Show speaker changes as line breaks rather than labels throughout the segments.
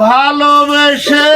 ভালোবেসে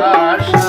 দাস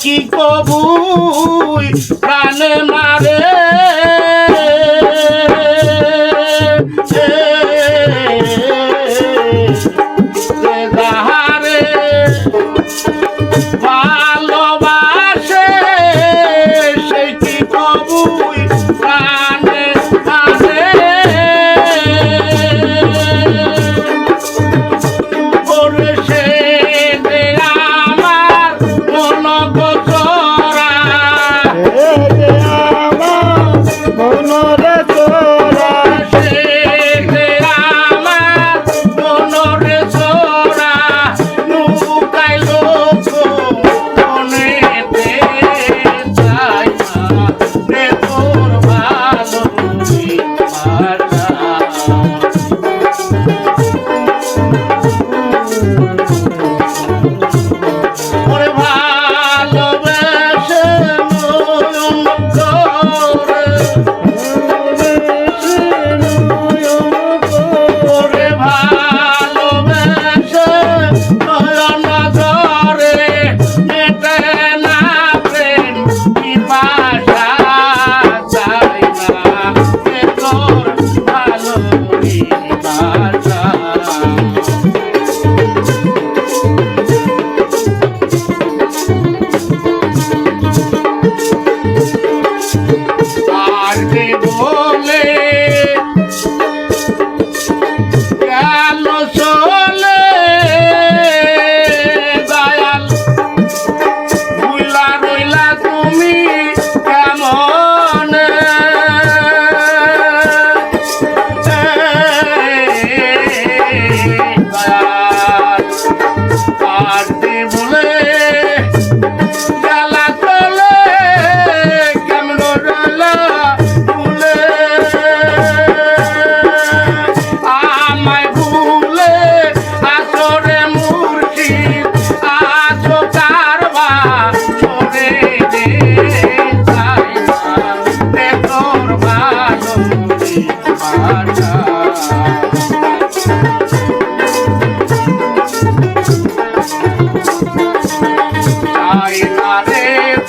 কি কবুই প্রাণে মারে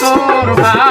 তোর বা